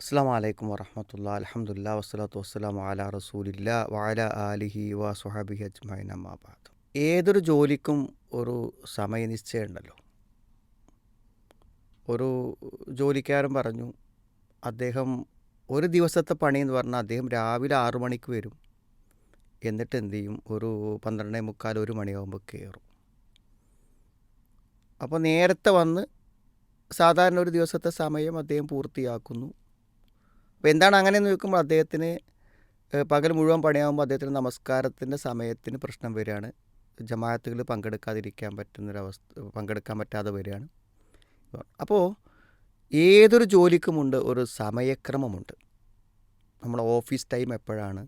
അസ്സാം വലൈക്കും വറഹമത്തുള്ള അലഹമുല്ല വസ്സലാത്തു വസ്സലാം അല റസൂലില്ല വാല ആലിഹി വ സുഹാബിഹി അജ്മൈൻ അമ്മാബാദ് ഏതൊരു ജോലിക്കും ഒരു സമയനിശ്ചയം ഉണ്ടല്ലോ ഒരു ജോലിക്കാരൻ പറഞ്ഞു അദ്ദേഹം ഒരു ദിവസത്തെ പണി എന്ന് പറഞ്ഞാൽ അദ്ദേഹം രാവിലെ ആറു മണിക്ക് വരും. എന്നിട്ട് എന്ത് ചെയ്യും? ഒരു പന്ത്രണ്ടേ മുക്കാൽ ഒരു മണിയാകുമ്പോൾ കയറും. അപ്പോൾ നേരത്തെ വന്ന് സാധാരണ ഒരു ദിവസത്തെ സമയം അദ്ദേഹം പൂർത്തിയാക്കുന്നു. അപ്പോൾ എന്താണ് അങ്ങനെയെന്ന് ചോദിക്കുമ്പോൾ അദ്ദേഹത്തിന് പകൽ മുഴുവൻ പണിയാകുമ്പോൾ അദ്ദേഹത്തിന് നമസ്കാരത്തിന്റെ സമയത്തിന് പ്രശ്നം വരികയാണ്. ജമാഅത്തുകൾ പങ്കെടുക്കാതിരിക്കാൻ പറ്റുന്നൊരവസ്ഥ പങ്കെടുക്കാൻ പറ്റാതെ വരികയാണ്. അപ്പോൾ ഏതൊരു ജോലിക്കുമുണ്ട് ഒരു സമയക്രമമുണ്ട്. നമ്മുടെ ഓഫീസ് ടൈം എപ്പോഴാണ്?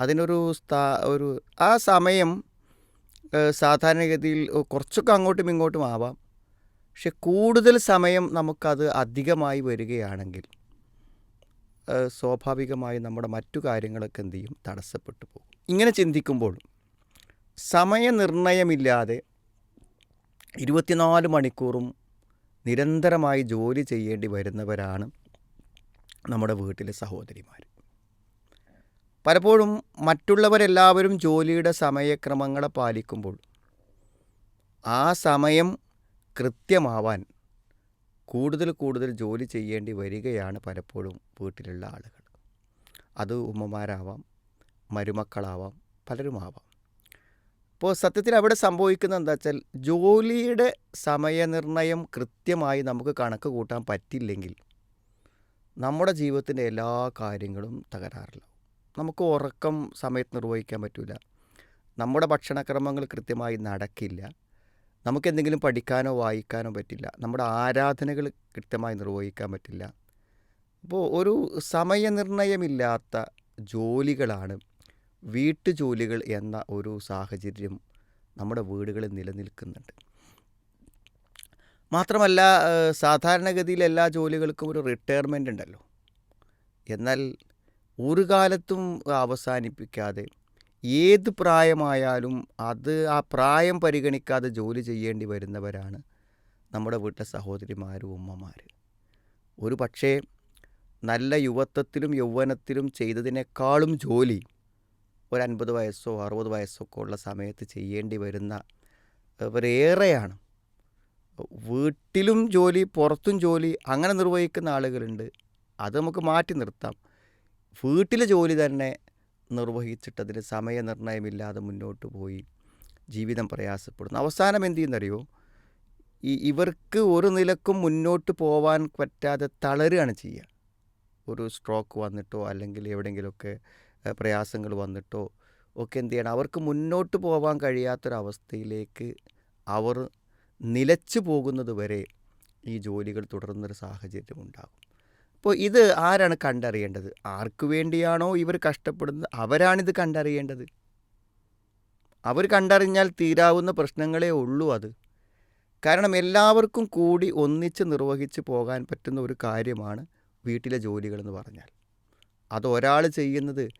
അതിനൊരു സ്ഥാ ഒരു ആ സമയം സാധാരണഗതിയിൽ കുറച്ചൊക്കെ അങ്ങോട്ടും ഇങ്ങോട്ടും ആവാം. പക്ഷെ കൂടുതൽ സമയം നമുക്കത് അധികമായി വരികയാണെങ്കിൽ സ്വാഭാവികമായി നമ്മുടെ മറ്റു കാര്യങ്ങളൊക്കെ എന്ത് ചെയ്യും? തടസ്സപ്പെട്ടു പോകും. ഇങ്ങനെ ചിന്തിക്കുമ്പോൾ സമയനിർണയമില്ലാതെ ഇരുപത്തിനാല് മണിക്കൂറും നിരന്തരമായി ജോലി ചെയ്യേണ്ടി വരുന്നവരാണ് നമ്മുടെ വീട്ടിലെ സഹോദരിമാർ പലപ്പോഴും മറ്റുള്ളവരെല്ലാവരും ജോലിയുടെ സമയക്രമങ്ങളെ പാലിക്കുമ്പോൾ ആ സമയം കൃത്യമാവാൻ കൂടുതൽ കൂടുതൽ ജോലി ചെയ്യേണ്ടി വരികയാണ് പലപ്പോഴും വീട്ടിലുള്ള ആളുകൾ. അത് ഉമ്മമാരാവാം മരുമക്കളാവാം പലരുമാവാം. അപ്പോൾ സത്യത്തിൽ അവിടെ സംഭവിക്കുന്നത് എന്താ വെച്ചാൽ ജോലിയുടെ സമയനിർണയം കൃത്യമായി നമുക്ക് കണക്ക് കൂട്ടാൻ പറ്റില്ലെങ്കിൽ നമ്മുടെ ജീവിതത്തിന്റെ എല്ലാ കാര്യങ്ങളും തകരാറിലാവും. നമുക്ക് ഉറക്കം സമയത്ത് നിർവഹിക്കാൻ പറ്റില്ല നമ്മുടെ ഭക്ഷണക്രമങ്ങൾ കൃത്യമായി നടക്കില്ല. നമുക്ക് എന്തെങ്കിലും പഠിക്കാനോ വായിക്കാനോ പറ്റില്ല. നമ്മുടെ ആരാധനകൾ കൃത്യമായി നിർവഹിക്കാൻ പറ്റില്ല. അപ്പോൾ ഒരു സമയനിർണയമില്ലാത്ത ജോലികളാണ് വീട്ടുജോലികൾ എന്ന ഒരു സാഹചര്യം നമ്മുടെ വീടുകളിൽ നിലനിൽക്കുന്നുണ്ട്. മാത്രമല്ല സാധാരണഗതിയിൽ എല്ലാ ജോലികൾക്കും ഒരു റിട്ടയർമെന്റ് ഉണ്ടല്ലോ. എന്നാൽ ഒരു കാലത്തും അവസാനിപ്പിക്കാതെ ഏത് പ്രായമായാലും അത് ആ പ്രായം പരിഗണിക്കാതെ ജോലി ചെയ്യേണ്ടി വരുന്നവരാണ് നമ്മുടെ വീട്ടിലെ സഹോദരിമാരും ഉമ്മമാർ ഒരു പക്ഷേ നല്ല യുവത്വത്തിലും യൗവനത്തിലും ചെയ്തതിനേക്കാളും ജോലി ഒരു അൻപത് വയസ്സോ അറുപത് വയസ്സോ ഒക്കെ ഉള്ള സമയത്ത് ചെയ്യേണ്ടി വരുന്ന ഇവരേറെയാണ്. വീട്ടിലും ജോലി പുറത്തും ജോലി അങ്ങനെ നിർവഹിക്കുന്ന ആളുകളുണ്ട്. അത് നമുക്ക് മാറ്റി നിർത്താം. വീട്ടിലെ ജോലി തന്നെ നിർവഹിച്ചിട്ട് അതിന് സമയനിർണയമില്ലാതെ മുന്നോട്ട് പോയി ജീവിതം പ്രയാസപ്പെടുന്നു. അവസാനം എന്ത് ചെയ്യുന്നറിയോ ഈ ഇവർക്ക് ഒരു നിലക്കും മുന്നോട്ട് പോവാൻ പറ്റാതെ തളരുകയാണ് ചെയ്യുക. ഒരു സ്ട്രോക്ക് വന്നിട്ടോ അല്ലെങ്കിൽ എവിടെയെങ്കിലുമൊക്കെ പ്രയാസങ്ങൾ വന്നിട്ടോ ഒക്കെ എന്ത് ചെയ്യണം? അവർക്ക് മുന്നോട്ട് പോകാൻ കഴിയാത്തൊരവസ്ഥയിലേക്ക് അവർ നിലച്ചു പോകുന്നത് വരെ ഈ ജോലികൾ തുടരുന്നൊരു സാഹചര്യം ഉണ്ടാകും. അപ്പോൾ ഇത് ആരാണ് കണ്ടറിയേണ്ടത്? ആർക്കു വേണ്ടിയാണോ ഇവർ കഷ്ടപ്പെടുന്നത്? അവരാണിത് കണ്ടറിയേണ്ടത്. അവർ കണ്ടറിഞ്ഞാൽ തീരാവുന്ന പ്രശ്നങ്ങളേ ഉള്ളൂ അത്. കാരണം എല്ലാവർക്കും കൂടി ഒന്നിച്ച് നിർവഹിച്ച് പോകാൻ പറ്റുന്ന ഒരു കാര്യമാണ് വീട്ടിലെ ജോലികളെന്ന് പറഞ്ഞാൽ. അത് ഒരാൾ ചെയ്യുന്നത്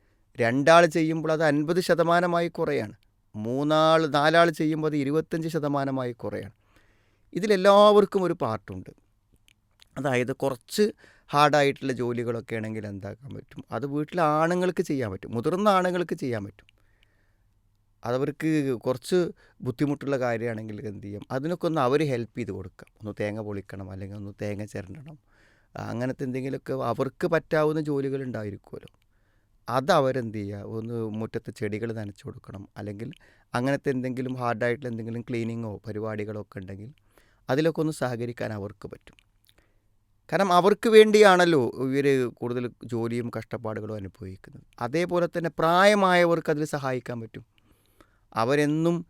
രണ്ടാൾ ചെയ്യുമ്പോൾ അത് അൻപത് ശതമാനമായി കുറയാണ്. മൂന്നാൾ നാലാൾ ചെയ്യുമ്പോൾ അത് ഇരുപത്തഞ്ച് ശതമാനമായി കുറയാണ്. ഇതിലെല്ലാവർക്കും ഒരു പാർട്ടുണ്ട്. അതായത് കുറച്ച് ഹാർഡായിട്ടുള്ള ജോലികളൊക്കെ ആണെങ്കിൽ എന്താക്കാൻ പറ്റും? അത് വീട്ടിലെ ആണുങ്ങൾക്ക് ചെയ്യാൻ പറ്റും. മുതിർന്ന ആണുങ്ങൾക്ക് ചെയ്യാൻ പറ്റും. അതവർക്ക് കുറച്ച് ബുദ്ധിമുട്ടുള്ള കാര്യമാണെങ്കിൽ എന്ത് ചെയ്യാം? അതിനൊക്കെ ഒന്ന് അവർ ഹെൽപ്പ് ചെയ്ത് കൊടുക്കാം ഒന്ന് തേങ്ങ പൊളിക്കണം അല്ലെങ്കിൽ ഒന്ന് തേങ്ങ ചിരണ്ടണം. അങ്ങനത്തെ എന്തെങ്കിലുമൊക്കെ അവർക്ക് പറ്റാവുന്ന ജോലികൾ ഉണ്ടായിരിക്കുമല്ലോ. അത് അവരെന്ത് ചെയ്യുക? ഒന്ന് മുറ്റത്തെ ചെടികൾ നനച്ചു കൊടുക്കണം. അല്ലെങ്കിൽ അങ്ങനത്തെ എന്തെങ്കിലും ഹാർഡായിട്ടുള്ള എന്തെങ്കിലും ക്ലീനിങ്ങോ പരിപാടികളോ ഒക്കെ ഉണ്ടെങ്കിൽ അതിലൊക്കെ ഒന്ന് സഹകരിക്കാൻ അവർക്ക് പറ്റും. കാരണം അവർക്ക് വേണ്ടിയാണല്ലോ ഇവർ കൂടുതൽ ജോലിയും കഷ്ടപ്പാടുകളും അനുഭവിക്കുന്നത്. അതേപോലെ തന്നെ പ്രായമായവർക്ക് അതിൽ സഹായിക്കാൻ പറ്റും. അവരെന്നും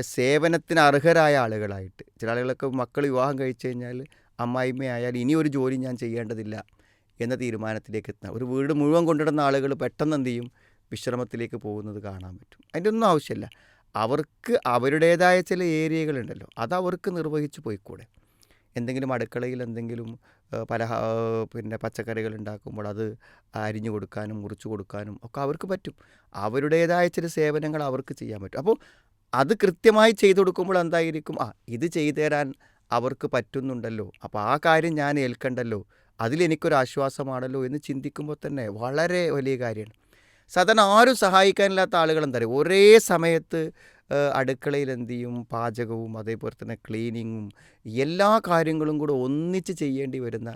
സേവനത്തിന് അർഹരായ ആളുകളായിട്ട്. ചില ആളുകളൊക്കെ മക്കൾ വിവാഹം കഴിച്ചു കഴിഞ്ഞാൽ അമ്മായിമ്മയായാൽ ഇനി ഒരു ജോലി ഞാൻ ചെയ്യേണ്ടതില്ല എന്ന തീരുമാനത്തിലേക്ക് എത്തുന്ന ഒരു വീട് മുഴുവൻ കൊണ്ടിടുന്ന ആളുകൾ പെട്ടെന്ന് എന്ത് ചെയ്യും? വിശ്രമത്തിലേക്ക് പോകുന്നത് കാണാൻ പറ്റും. അതിന്റെ ഒന്നും ആവശ്യമില്ല. അവർക്ക് അവരുടേതായ ചില ഏരിയകളുണ്ടല്ലോ. അത് അവർക്ക് നിർവഹിച്ച് പോയിക്കൂടെ? എന്തെങ്കിലും അടുക്കളയിൽ എന്തെങ്കിലും പല പിന്നെ പച്ചക്കറികൾ ഉണ്ടാക്കുമ്പോൾ അത് അരിഞ്ഞു കൊടുക്കാനും മുറിച്ചു കൊടുക്കാനും ഒക്കെ അവർക്ക് പറ്റും. അവരുടേതായ ചില സേവനങ്ങൾ അവർക്ക് ചെയ്യാൻ പറ്റും. അപ്പോൾ അത് കൃത്യമായി ചെയ്തു കൊടുക്കുമ്പോൾ എന്തായിരിക്കും? ആ ഇത് ചെയ്തു തരാൻ അവർക്ക് പറ്റുന്നുണ്ടല്ലോ. അപ്പോൾ ആ കാര്യം ഞാൻ ഏൽക്കണ്ടല്ലോ. അതിലെനിക്കൊരു ആശ്വാസമാണല്ലോ എന്ന് ചിന്തിക്കുമ്പോൾ തന്നെ വളരെ വലിയ കാര്യമാണ്. സാധാരണ ആരും സഹായിക്കാനില്ലാത്ത ആളുകൾ എന്താ പറയുക ഒരേ സമയത്ത് അടുക്കളയിൽ എന്ത് ചെയ്യും? പാചകവും അതേപോലെ തന്നെ ക്ലീനിങ്ങും എല്ലാ കാര്യങ്ങളും കൂടെ ഒന്നിച്ച് ചെയ്യേണ്ടി വരുന്ന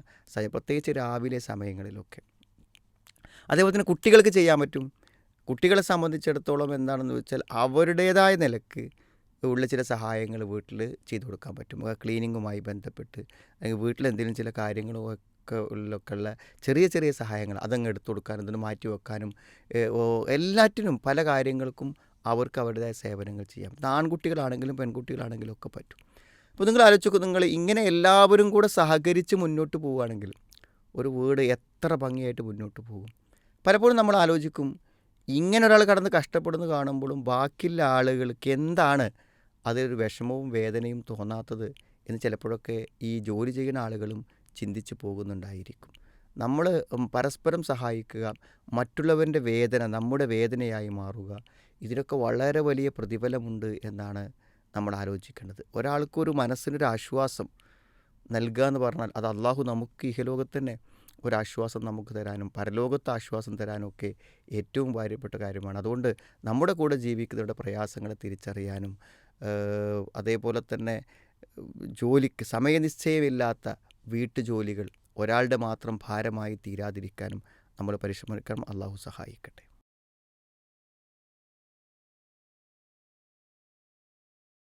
പ്രത്യേകിച്ച് രാവിലെ സമയങ്ങളിലൊക്കെ. അതേപോലെ തന്നെ കുട്ടികൾക്ക് ചെയ്യാൻ പറ്റും. കുട്ടികളെ സംബന്ധിച്ചിടത്തോളം എന്താണെന്ന് വെച്ചാൽ അവരുടേതായ നിലയ്ക്ക് ഉള്ള ചില സഹായങ്ങൾ വീട്ടിൽ ചെയ്തു കൊടുക്കാൻ പറ്റും. ക്ലീനിങ്ങുമായി ബന്ധപ്പെട്ട് അല്ലെങ്കിൽ വീട്ടിൽ എന്തെങ്കിലും ചില കാര്യങ്ങളൊക്കെ ഉള്ളൊക്കെ ഉള്ള ചെറിയ ചെറിയ സഹായങ്ങൾ അതങ്ങ് എടുത്തു കൊടുക്കാനും ഇതിന് മാറ്റി വെക്കാനും എല്ലാറ്റിനും പല കാര്യങ്ങൾക്കും അവർക്ക് അവരുടേതായ സേവനങ്ങൾ ചെയ്യാം. ആൺകുട്ടികളാണെങ്കിലും പെൺകുട്ടികളാണെങ്കിലും ഒക്കെ പറ്റും. അപ്പോൾ നിങ്ങൾ ആലോചിച്ച് നിങ്ങൾ ഇങ്ങനെ എല്ലാവരും കൂടെ സഹകരിച്ച് മുന്നോട്ട് പോവുകയാണെങ്കിൽ ഒരു വീട് എത്ര ഭംഗിയായിട്ട് മുന്നോട്ട് പോകും. പലപ്പോഴും നമ്മൾ ആലോചിക്കും ഇങ്ങനെ ഒരാൾ കടന്ന് കഷ്ടപ്പെടുന്നു കാണുമ്പോഴും ബാക്കിയുള്ള ആളുകൾക്ക് എന്താണ് അതിലൊരു വിഷമവും വേദനയും തോന്നാത്തത് എന്ന് ചിലപ്പോഴൊക്കെ ഈ ജോലി ചെയ്യുന്ന ആളുകളും ചിന്തിച്ച് പോകുന്നുണ്ടായിരിക്കും. നമ്മൾ പരസ്പരം സഹായിക്കുക മറ്റുള്ളവന്റെ വേദന നമ്മുടെ വേദനയായി മാറുക ഇതിനൊക്കെ വളരെ വലിയ പ്രതിഫലമുണ്ട് എന്നാണ് നമ്മൾ ആലോചിക്കേണ്ടത്. ഒരാൾക്കൊരു മനസ്സിനൊരു ആശ്വാസം നൽകുക എന്ന് പറഞ്ഞാൽ അത് അള്ളാഹു നമുക്ക് ഇഹലോകത്ത് തന്നെ ഒരാശ്വാസം നമുക്ക് തരാനും പരലോകത്ത് ആശ്വാസം തരാനും ഒക്കെ ഏറ്റവും ഭാര്യപ്പെട്ട കാര്യമാണ്. അതുകൊണ്ട് നമ്മുടെ കൂടെ ജീവിക്കുന്നവരുടെ പ്രയാസങ്ങളെ തിരിച്ചറിയാനും അതേപോലെ തന്നെ ജോലിക്ക് സമയനിശ്ചയമില്ലാത്ത വീട്ടുജോലികൾ ഒരാളുടെ മാത്രം ഭാരമായി തീരാതിരിക്കാനും നമ്മൾ പരിശ്രമിക്കണം. അള്ളാഹു സഹായിക്കട്ടെ.